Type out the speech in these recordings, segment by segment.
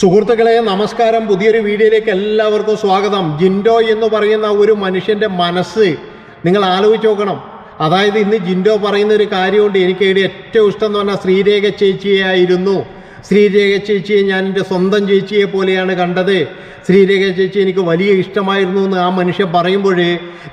സുഹൃത്തുക്കളെ നമസ്കാരം. പുതിയൊരു വീഡിയോയിലേക്ക് എല്ലാവർക്കും സ്വാഗതം. ജിൻഡോ എന്ന് പറയുന്ന ഒരു മനുഷ്യന്റെ മനസ്സ് നിങ്ങൾ ആലോചിച്ച് നോക്കണം. അതായത് ഇന്ന് ജിൻഡോ പറയുന്ന ഒരു കാര്യമുണ്ട് എനിക്ക് ഏറ്റവും ഇഷ്ടം എന്ന് പറഞ്ഞാൽ ശ്രീരേഖ ചേച്ചിയായിരുന്നു ശ്രീരേഖ ചേച്ചിയെ ഞാൻ എന്റെ സ്വന്തം ചേച്ചിയെ പോലെയാണ് കണ്ടത്. ശ്രീരേഖ ചേച്ചി എനിക്ക് വലിയ ഇഷ്ടമായിരുന്നു എന്ന് ആ മനുഷ്യൻ പറയുമ്പോൾ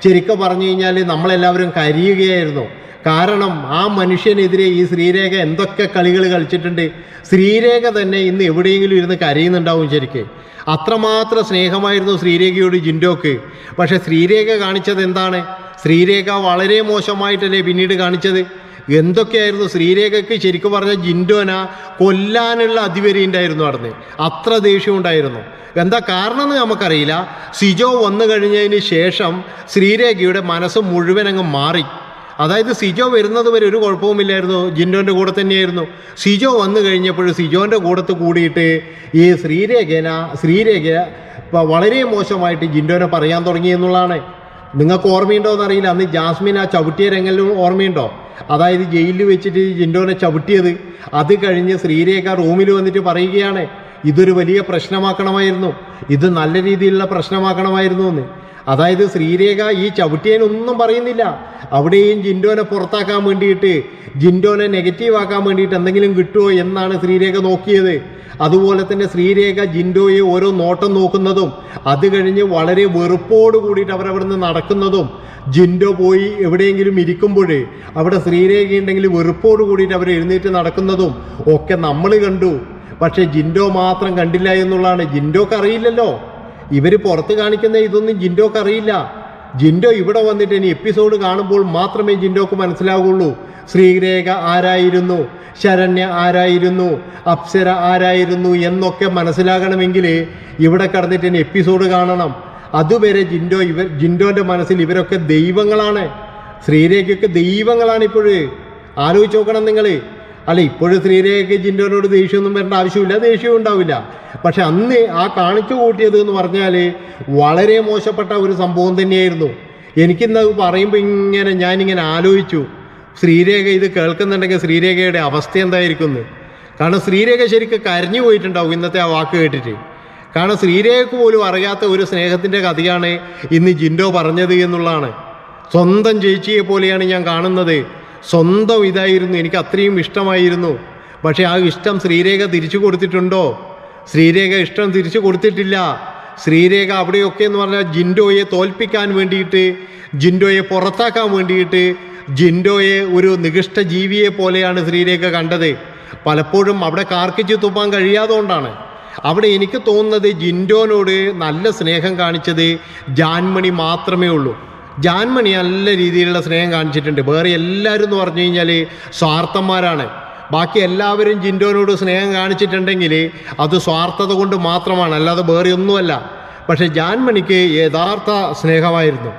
ശരിക്കും പറഞ്ഞു കഴിഞ്ഞാൽ നമ്മളെല്ലാവരും കരിയുകയായിരുന്നു. കാരണം ആ മനുഷ്യനെതിരെ ഈ ശ്രീരേഖ എന്തൊക്കെ കളികൾ കളിച്ചിട്ടുണ്ട്. ശ്രീരേഖ തന്നെ ഇന്ന് എവിടെയെങ്കിലും ഇരുന്ന് കരയുന്നുണ്ടാവും ശരിക്ക്. അത്രമാത്രം സ്നേഹമായിരുന്നു ശ്രീരേഖയോട് ജിൻഡോക്ക്. പക്ഷേ ശ്രീരേഖ കാണിച്ചത് എന്താണ്? ശ്രീരേഖ വളരെ മോശമായിട്ടല്ലേ പിന്നീട് കാണിച്ചത്? എന്തൊക്കെയായിരുന്നു ശ്രീരേഖയ്ക്ക് ശരിക്കും പറഞ്ഞ ജിൻഡോന കൊല്ലാനുള്ള അതിവരി ഉണ്ടായിരുന്നു നടന്ന് അത്ര ദേഷ്യം ഉണ്ടായിരുന്നു. എന്താ കാരണം എന്ന് നമുക്കറിയില്ല. സിജോ വന്നു കഴിഞ്ഞതിന് ശേഷം ശ്രീരേഖയുടെ മനസ്സ് മുഴുവൻ അങ്ങ് മാറി. അതായത് സിജോ വരുന്നത് വരെ ഒരു കുഴപ്പവുമില്ലായിരുന്നു. ജിൻഡോന്റെ കൂടെ തന്നെയായിരുന്നു. സിജോ വന്നു കഴിഞ്ഞപ്പോൾ സിജോന്റെ കൂടത്ത് കൂടിയിട്ട് ഈ ശ്രീരേഖന ശ്രീരേഖ വളരെ മോശമായിട്ട് ജിൻഡോനെ പറയാൻ തുടങ്ങി എന്നുള്ളതാണ്. നിങ്ങൾക്ക് ഓർമ്മയുണ്ടോ എന്നറിയില്ല. അന്ന് ജാസ്മിൻ ആ ചവിട്ടിയ രംഗലും ഓർമ്മയുണ്ടോ? അതായത് ജയിലിൽ വെച്ചിട്ട് ജിൻഡോനെ ചവിട്ടിയത്. അത് കഴിഞ്ഞ് ശ്രീരേഖ റൂമിൽ വന്നിട്ട് പറയുകയാണ് ഇതൊരു വലിയ പ്രശ്നമാക്കണമായിരുന്നു. ഇത് നല്ല രീതിയിലുള്ള പ്രശ്നമാക്കണമായിരുന്നു എന്ന്. അതായത് ശ്രീരേഖ ഈ ചവിട്ടിയനൊന്നും പറയുന്നില്ല. അവിടെയും ജിൻഡോനെ പുറത്താക്കാൻ വേണ്ടിയിട്ട് ജിൻഡോനെ നെഗറ്റീവ് ആക്കാൻ വേണ്ടിയിട്ട് എന്തെങ്കിലും കിട്ടുമോ എന്നാണ് ശ്രീരേഖ നോക്കിയത്. അതുപോലെ തന്നെ ശ്രീരേഖ ജിൻഡോയെ ഓരോ നോട്ടം നോക്കുന്നതും അത് കഴിഞ്ഞ് വളരെ വെറുപ്പോട് കൂടിയിട്ട് അവരവിടുന്ന് നടക്കുന്നതും ജിൻഡോ പോയി എവിടെയെങ്കിലും ഇരിക്കുമ്പോൾ അവിടെ ശ്രീരേഖ ഉണ്ടെങ്കിൽ വെറുപ്പോട് കൂടിയിട്ട് അവർ എഴുന്നേറ്റ് നടക്കുന്നതും ഒക്കെ നമ്മൾ കണ്ടു. പക്ഷേ ജിൻഡോ മാത്രം കണ്ടില്ല എന്നുള്ളതാണ്. ജിൻഡോക്ക് അറിയില്ലല്ലോ. ഇവർ പുറത്ത് കാണിക്കുന്ന ഇതൊന്നും ജിൻഡോക്ക് അറിയില്ല. ജിൻഡോ ഇവിടെ വന്നിട്ട് ഇനി എപ്പിസോഡ് കാണുമ്പോൾ മാത്രമേ ജിൻഡോക്ക് മനസ്സിലാവുള്ളൂ. ശ്രീരേഖ ആരായിരുന്നു? ശരണ്യ ആരായിരുന്നു? അപ്സര ആരായിരുന്നു എന്നൊക്കെ മനസ്സിലാകണമെങ്കിൽ ഇവിടെ കടന്നിട്ട് ഇനി എപ്പിസോഡ് കാണണം. അതുവരെ ജിൻഡോ ഇവർ ജിൻഡോന്റെ മനസ്സിൽ ഇവരൊക്കെ ദൈവങ്ങളാണ്. ശ്രീരേഖയൊക്കെ ദൈവങ്ങളാണ് ഇപ്പോഴ് ആലോചിച്ച് നോക്കണം നിങ്ങൾ അല്ല ഇപ്പോഴും ശ്രീരേഖയ്ക്ക് ജിൻഡോനോട് ദേഷ്യമൊന്നും വരേണ്ട ആവശ്യമില്ല ദേഷ്യവും ഉണ്ടാവില്ല. പക്ഷെ അന്ന് ആ കാണിച്ചു കൂട്ടിയത് എന്ന് പറഞ്ഞാൽ വളരെ മോശപ്പെട്ട ഒരു സംഭവം തന്നെയായിരുന്നു. എനിക്കിന്ന് അത് പറയുമ്പോൾ ഇങ്ങനെ ഞാനിങ്ങനെ ആലോചിച്ചു. ശ്രീരേഖ ഇത് കേൾക്കുന്നുണ്ടെങ്കിൽ ശ്രീരേഖയുടെ അവസ്ഥ എന്തായിരിക്കും എന്ന് കാരണം ശ്രീരേഖ ശരിക്കും കരഞ്ഞു പോയിട്ടുണ്ടാവും ഇന്നത്തെ ആ വാക്ക് കേട്ടിട്ട്. കാരണം ശ്രീരേഖക്ക് പോലും അറിയാത്ത ഒരു സ്നേഹത്തിന്റെ കഥയാണ് ഇന്ന് ജിൻഡോ പറഞ്ഞത് എന്നുള്ളതാണ്. സ്വന്തം ചേച്ചിയെ പോലെയാണ് ഞാൻ കാണുന്നത്. സ്വന്തം ഇതായിരുന്നു എനിക്ക് അത്രയും ഇഷ്ടമായിരുന്നു. പക്ഷേ ആ ഇഷ്ടം ശ്രീരേഖ തിരിച്ചു കൊടുത്തിട്ടുണ്ടോ? ശ്രീരേഖ ഇഷ്ടം തിരിച്ചു കൊടുത്തിട്ടില്ല. ശ്രീരേഖ അവിടെയൊക്കെ എന്ന് പറഞ്ഞാൽ ജിൻഡോയെ തോൽപ്പിക്കാൻ വേണ്ടിയിട്ട് ജിൻഡോയെ പുറത്താക്കാൻ വേണ്ടിയിട്ട് ജിൻഡോയെ ഒരു നികൃഷ്ട ജീവിയെ പോലെയാണ് ശ്രീരേഖ കണ്ടത്. പലപ്പോഴും അവിടെ കാർക്കിച്ച് തുപ്പാൻ കഴിയാതുകൊണ്ടാണ് അവിടെ എനിക്ക് തോന്നുന്നത് ജിൻഡോനോട് നല്ല സ്നേഹം കാണിച്ചത് ജാൻമണി മാത്രമേ ഉള്ളൂ. ജാൻമണി നല്ല രീതിയിലുള്ള സ്നേഹം കാണിച്ചിട്ടുണ്ട്. വേറെ എല്ലാവരും എന്ന് പറഞ്ഞു കഴിഞ്ഞാൽ സ്വാർത്ഥന്മാരാണ്. ബാക്കി എല്ലാവരും ജിൻഡോനോട് സ്നേഹം കാണിച്ചിട്ടുണ്ടെങ്കിൽ അത് സ്വാർത്ഥത കൊണ്ട് മാത്രമാണ്. അല്ലാതെ വേറെ ഒന്നുമല്ല. പക്ഷേ ജാൻമണിക്ക് യഥാർത്ഥ സ്നേഹമായിരുന്നു.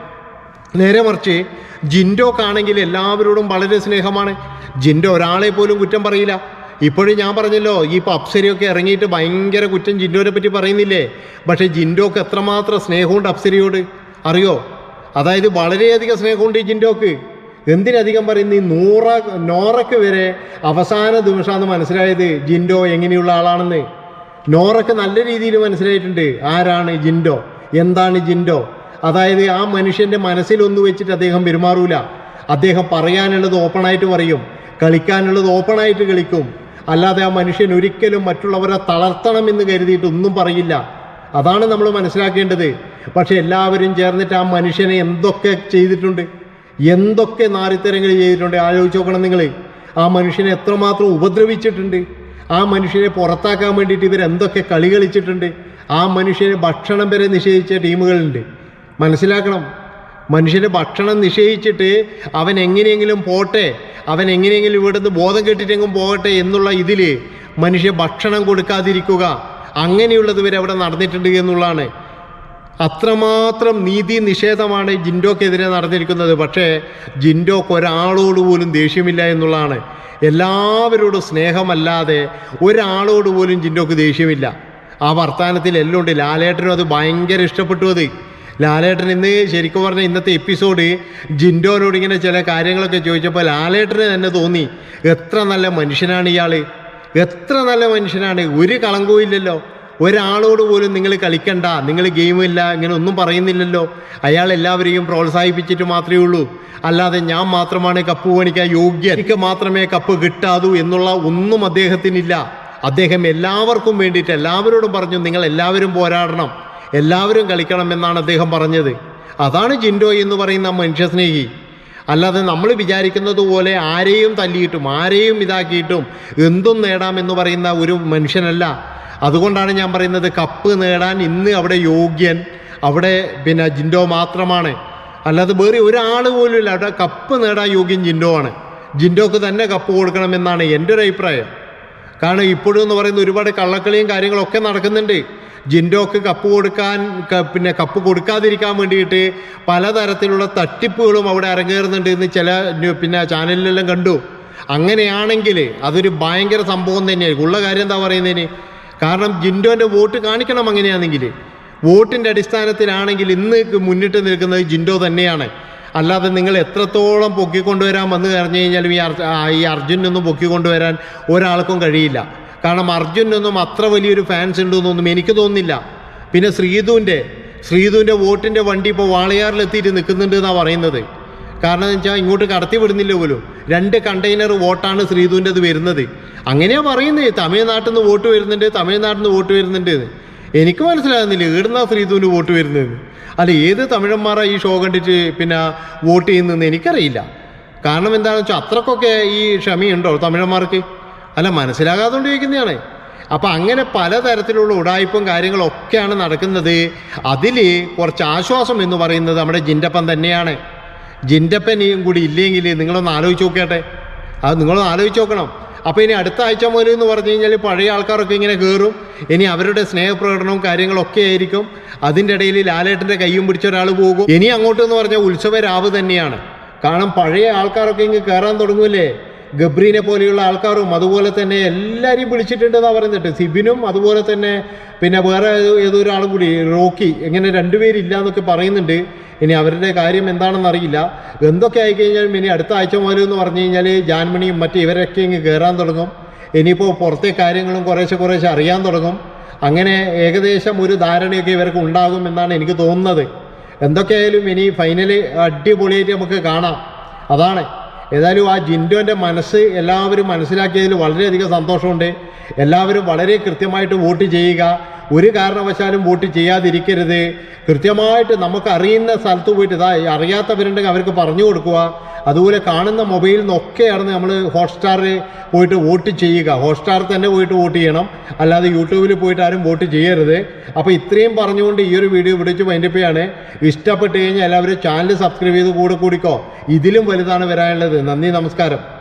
നേരെ മറിച്ച് ജിൻഡോക്കാണെങ്കിൽ എല്ലാവരോടും വളരെ സ്നേഹമാണ്. ജിൻഡോ ഒരാളെ പോലും കുറ്റം പറയില്ല. ഇപ്പോഴും ഞാൻ പറഞ്ഞല്ലോ ഈ അപ്സരയൊക്കെ ഇറങ്ങിയിട്ട് ഭയങ്കര കുറ്റം ജിൻഡോനെ പറ്റി പറയുന്നില്ലേ? പക്ഷേ ജിൻഡോക്ക് എത്രമാത്രം സ്നേഹമുണ്ട് അപ്സരയോട്? അറിയോ? അതായത് വളരെയധികം സ്നേഹമുണ്ട് ഈ ജിൻഡോക്ക്. എന്തിനധികം പറയുന്നു? ഈ നൂറ നോറയ്ക്ക് വരെ അവസാന ദിവസമാണ് മനസ്സിലായത് ജിൻഡോ എങ്ങനെയുള്ള ആളാണെന്ന്. നോറയ്ക്ക് നല്ല രീതിയിൽ മനസ്സിലായിട്ടുണ്ട് ആരാണ് ജിൻഡോ എന്താണ് ജിൻഡോ. അതായത് ആ മനുഷ്യന്റെ മനസ്സിലൊന്നു വെച്ചിട്ട് അദ്ദേഹം പെരുമാറൂല. അദ്ദേഹം പറയാനുള്ളത് ഓപ്പണായിട്ട് പറയും കളിക്കാനുള്ളത് ഓപ്പണായിട്ട് കളിക്കും. അല്ലാതെ ആ മനുഷ്യൻ ഒരിക്കലും മറ്റുള്ളവരെ തളർത്തണം എന്ന് കരുതിയിട്ട് ഒന്നും പറയില്ല. അതാണ് നമ്മൾ മനസ്സിലാക്കേണ്ടത്. പക്ഷെ എല്ലാവരും ചേർന്നിട്ട് ആ മനുഷ്യനെ എന്തൊക്കെ ചെയ്തിട്ടുണ്ട്? എന്തൊക്കെ നാരിത്തരങ്ങൾ ചെയ്തിട്ടുണ്ട്? ആലോചിച്ച് നോക്കണം നിങ്ങൾ ആ മനുഷ്യനെ എത്രമാത്രം ഉപദ്രവിച്ചിട്ടുണ്ട്? ആ മനുഷ്യനെ പുറത്താക്കാൻ വേണ്ടിയിട്ട് ഇവരെന്തൊക്കെ കളി കളിച്ചിട്ടുണ്ട്? ആ മനുഷ്യനെ ഭക്ഷണം വരെ നിഷേധിച്ച ടീമുകളുണ്ട്. മനസ്സിലാക്കണം. മനുഷ്യന് ഭക്ഷണം നിഷേധിച്ചിട്ട് അവൻ എങ്ങനെയെങ്കിലും പോട്ടെ അവൻ എങ്ങനെയെങ്കിലും ഇവിടുന്ന് ബോധം കെട്ടിട്ടെങ്കിലും പോകട്ടെ എന്നുള്ള ഇതിൽ മനുഷ്യ ഭക്ഷണം കൊടുക്കാതിരിക്കുക അങ്ങനെയുള്ളത് വരെ അവിടെ നടന്നിട്ടുണ്ട് എന്നുള്ളതാണ്. അത്രമാത്രം നീതി നിഷേധമാണ് ജിൻഡോക്കെതിരെ നടന്നിരിക്കുന്നത്. പക്ഷേ ജിൻഡോക്ക് ഒരാളോട് പോലും ദേഷ്യമില്ല എന്നുള്ളതാണ്. എല്ലാവരോടും സ്നേഹമല്ലാതെ ഒരാളോട് പോലും ജിൻഡോക്ക് ദേഷ്യമില്ല. ആ വർത്തമാനത്തിൽ എല്ലാം ഉണ്ട് ലാലേട്ടനും അത് ഭയങ്കര ഇഷ്ടപ്പെട്ടു അത്. ലാലേട്ടൻ ഇന്ന് ശരിക്കും പറഞ്ഞ ഇന്നത്തെ എപ്പിസോഡ് ജിൻഡോനോട് ഇങ്ങനെ ചില കാര്യങ്ങളൊക്കെ ചോദിച്ചപ്പോൾ ലാലേട്ടന് തന്നെ തോന്നി. എത്ര നല്ല മനുഷ്യനാണ് ഇയാൾ എത്ര നല്ല മനുഷ്യനാണ്? ഒരു കളങ്കവും ഇല്ലല്ലോ. ഒരാളോട് പോലും നിങ്ങൾ കളിക്കണ്ട. നിങ്ങൾ ഗെയിമില്ല ഇങ്ങനെ ഒന്നും പറയുന്നില്ലല്ലോ. അയാൾ എല്ലാവരെയും പ്രോത്സാഹിപ്പിച്ചിട്ട് മാത്രമേ ഉള്ളൂ. അല്ലാതെ ഞാൻ മാത്രമാണ് കപ്പ് പണിക്കാൻ യോഗ്യ എനിക്ക് മാത്രമേ കപ്പ് കിട്ടാതൂ എന്നുള്ള ഒന്നും അദ്ദേഹത്തിനില്ല. അദ്ദേഹം എല്ലാവർക്കും വേണ്ടിയിട്ട് എല്ലാവരോടും പറഞ്ഞു നിങ്ങൾ എല്ലാവരും പോരാടണം. എല്ലാവരും കളിക്കണം എന്നാണ് അദ്ദേഹം പറഞ്ഞത്. അതാണ് ജിൻഡോ എന്ന് പറയുന്ന മനുഷ്യസ്നേഹി അല്ലാതെ നമ്മൾ വിചാരിക്കുന്നത് പോലെ ആരെയും തല്ലിയിട്ടും ആരെയും ഇതാക്കിയിട്ടും എന്തും നേടാമെന്ന് പറയുന്ന ഒരു മനുഷ്യനല്ല. അതുകൊണ്ടാണ് ഞാൻ പറയുന്നത് കപ്പ് നേടാൻ ഇന്ന് അവിടെ യോഗ്യൻ അവിടെ പിന്നെ ജിൻഡോ മാത്രമാണ്. അല്ലാതെ വേറെ ഒരാൾ പോലും ഇല്ല. അവിടെ കപ്പ് നേടാൻ യോഗ്യൻ ജിൻഡോ ആണ്. ജിൻഡോക്ക് തന്നെ കപ്പ് കൊടുക്കണമെന്നാണ് എന്റെ ഒരു അഭിപ്രായം. കാരണം ഇപ്പോഴും എന്ന് പറയുന്ന ഒരുപാട് കള്ളക്കളിയും കാര്യങ്ങളൊക്കെ നടക്കുന്നുണ്ട്. ജിൻഡോക്ക് കപ്പ് കൊടുക്കാൻ പിന്നെ കപ്പ് കൊടുക്കാതിരിക്കാൻ വേണ്ടിയിട്ട് പലതരത്തിലുള്ള തട്ടിപ്പുകളും അവിടെ അരങ്ങേറുന്നുണ്ട് എന്ന് ചില പിന്നെ ചാനലിലെല്ലാം കണ്ടു. അങ്ങനെയാണെങ്കിൽ അതൊരു ഭയങ്കര സംഭവം തന്നെയായിരിക്കും. ഉള്ള കാര്യം എന്താ പറയുന്നതിന്? കാരണം ജിൻഡോന്റെ വോട്ട് കാണിക്കണം അങ്ങനെയാണെങ്കിൽ. വോട്ടിന്റെ അടിസ്ഥാനത്തിലാണെങ്കിൽ ഇന്ന് മുന്നിട്ട് നിൽക്കുന്നത് ജിൻഡോ തന്നെയാണ്. അല്ലാതെ നിങ്ങൾ എത്രത്തോളം പൊക്കിക്കൊണ്ടുവരാമെന്ന് പറഞ്ഞു കഴിഞ്ഞു കഴിഞ്ഞാലും ഈ അർജുൻ ഒന്നും ഈ അർജുനൊന്നും പൊക്കിക്കൊണ്ടുവരാൻ ഒരാൾക്കും കഴിയില്ല. കാരണം അർജുനൊന്നും അത്ര വലിയൊരു ഫാൻസ് ഉണ്ടെന്നൊന്നും എനിക്ക് തോന്നുന്നില്ല. പിന്നെ ശ്രീധുവിന്റെ ശ്രീധുവിന്റെ വോട്ടിന്റെ വണ്ടി ഇപ്പോൾ വാളയാറിലെത്തിയിട്ട് നിൽക്കുന്നുണ്ട് എന്നാണ് പറയുന്നത്. കാരണം എന്ന് വെച്ചാൽ ഇങ്ങോട്ട് കടത്തി വിടുന്നില്ല പോലും. രണ്ട് കണ്ടെയ്നർ വോട്ടാണ് ശ്രീധുവിന്റെത് വരുന്നത്. അങ്ങനെയാണ് പറയുന്നത്. തമിഴ്നാട്ടിൽ നിന്ന് വോട്ട് വരുന്നുണ്ട് തമിഴ്നാട്ടിൽ നിന്ന് വോട്ട് വരുന്നുണ്ട് എനിക്ക് മനസ്സിലാകുന്നില്ല. ഈടുന്ന ശ്രീധുവിന് വോട്ട് വരുന്നത്? അല്ല ഏത് തമിഴന്മാരാണ് ഈ ഷോ കണ്ടിട്ട് പിന്നെ വോട്ട് ചെയ്യുന്നതെന്ന് എനിക്കറിയില്ല. കാരണം എന്താണെന്ന് വെച്ചാൽ അത്രക്കൊക്കെ ഈ ക്ഷമയുണ്ടോ തമിഴന്മാർക്ക്? അല്ല മനസ്സിലാകാതുകൊണ്ട് ചോദിക്കുന്നതാണ് അപ്പം അങ്ങനെ പലതരത്തിലുള്ള ഉടായ്പും കാര്യങ്ങളൊക്കെയാണ് നടക്കുന്നത്. അതിൽ കുറച്ച് ആശ്വാസം എന്ന് പറയുന്നത് നമ്മുടെ ജിൻഡപ്പൻ തന്നെയാണ്. ജിന്റപ്പനെയും കൂടി ഇല്ലെങ്കിൽ നിങ്ങളൊന്ന് ആലോചിച്ച് നോക്കട്ടെ അത് നിങ്ങളൊന്ന് ആലോചിച്ച് നോക്കണം. അപ്പോൾ ഇനി അടുത്ത ആഴ്ച മുതൽ എന്ന് പറഞ്ഞു കഴിഞ്ഞാൽ പഴയ ആൾക്കാരൊക്കെ ഇങ്ങനെ കയറും ഇനി അവരുടെ സ്നേഹപ്രകടനവും കാര്യങ്ങളൊക്കെ ആയിരിക്കും. അതിന്റെ ഇടയിൽ ലാലേട്ടന്റെ കൈയും പിടിച്ച ഒരാൾ പോകും. ഇനി അങ്ങോട്ട് എന്ന് പറഞ്ഞാൽ ഉത്സവ രാവ് തന്നെയാണ്. കാരണം പഴയ ആൾക്കാരൊക്കെ ഇങ്ങ് കയറാൻ തുടങ്ങൂലേ ഗബ്രീനെ പോലെയുള്ള ആൾക്കാരും അതുപോലെ തന്നെ എല്ലാവരെയും വിളിച്ചിട്ടുണ്ടെന്നാണ് പറയുന്നുണ്ട് സിബിനും അതുപോലെ തന്നെ പിന്നെ വേറെ ഏതോ- ഏതോ ഒരാളും കൂടി റോക്കി ഇങ്ങനെ രണ്ടുപേരില്ല എന്നൊക്കെ പറയുന്നുണ്ട്. ഇനി അവരുടെ കാര്യം എന്താണെന്ന് അറിയില്ല എന്തൊക്കെ ആയിക്കഴിഞ്ഞാലും ഇനി അടുത്ത ആഴ്ച മുതൽ എന്ന് പറഞ്ഞു കഴിഞ്ഞാൽ ജാൻമണിയും മറ്റു ഇവരൊക്കെ ഇങ്ങ് കയറാൻ തുടങ്ങും. ഇനിയിപ്പോൾ പുറത്തെ കാര്യങ്ങളും കുറേശ്ശെ കുറേശ്ശെ അറിയാൻ തുടങ്ങും. അങ്ങനെ ഏകദേശം ഒരു ധാരണയൊക്കെ ഇവർക്ക് ഉണ്ടാകും എന്നാണ് എനിക്ക് തോന്നുന്നത്. എന്തൊക്കെയായാലും ഇനി ഫൈനലി അടിപൊളിയായിട്ട് നമുക്ക് കാണാം. അതാണ്. ഏതായാലും ആ ജിൻഡോന്റെ മനസ്സ് എല്ലാവരും മനസ്സിലാക്കിയതിൽ വളരെയധികം സന്തോഷമുണ്ട്. എല്ലാവരും വളരെ കൃത്യമായിട്ട് വോട്ട് ചെയ്യുക. ഒരു കാരണവശാലും വോട്ട് ചെയ്യാതിരിക്കരുത്. കൃത്യമായിട്ട് നമുക്ക് അറിയുന്ന സ്ഥലത്ത് പോയിട്ട് ഇതാ അറിയാത്തവരുണ്ടെങ്കിൽ അവർക്ക് പറഞ്ഞു കൊടുക്കുക. അതുപോലെ കാണുന്ന മൊബൈലിൽ നിന്നൊക്കെയാണ് നമ്മൾ ഹോട്ട്സ്റ്റാറിൽ പോയിട്ട് വോട്ട് ചെയ്യുക. ഹോട്ട്സ്റ്റാറിൽ തന്നെ പോയിട്ട് വോട്ട് ചെയ്യണം. അല്ലാതെ യൂട്യൂബിൽ പോയിട്ട് ആരും വോട്ട് ചെയ്യരുത്. അപ്പോൾ ഇത്രയും പറഞ്ഞുകൊണ്ട് ഈ ഒരു വീഡിയോ വിളിച്ച് വൈൻഡപ്പിയാണ്. ഇഷ്ടപ്പെട്ട് കഴിഞ്ഞാൽ എല്ലാവരും ചാനൽ സബ്സ്ക്രൈബ് ചെയ്ത് കൂടെ കൂടിക്കോ. ഇതിലും വലുതാണ് വരാനുള്ളത്. നന്ദി നമസ്കാരം.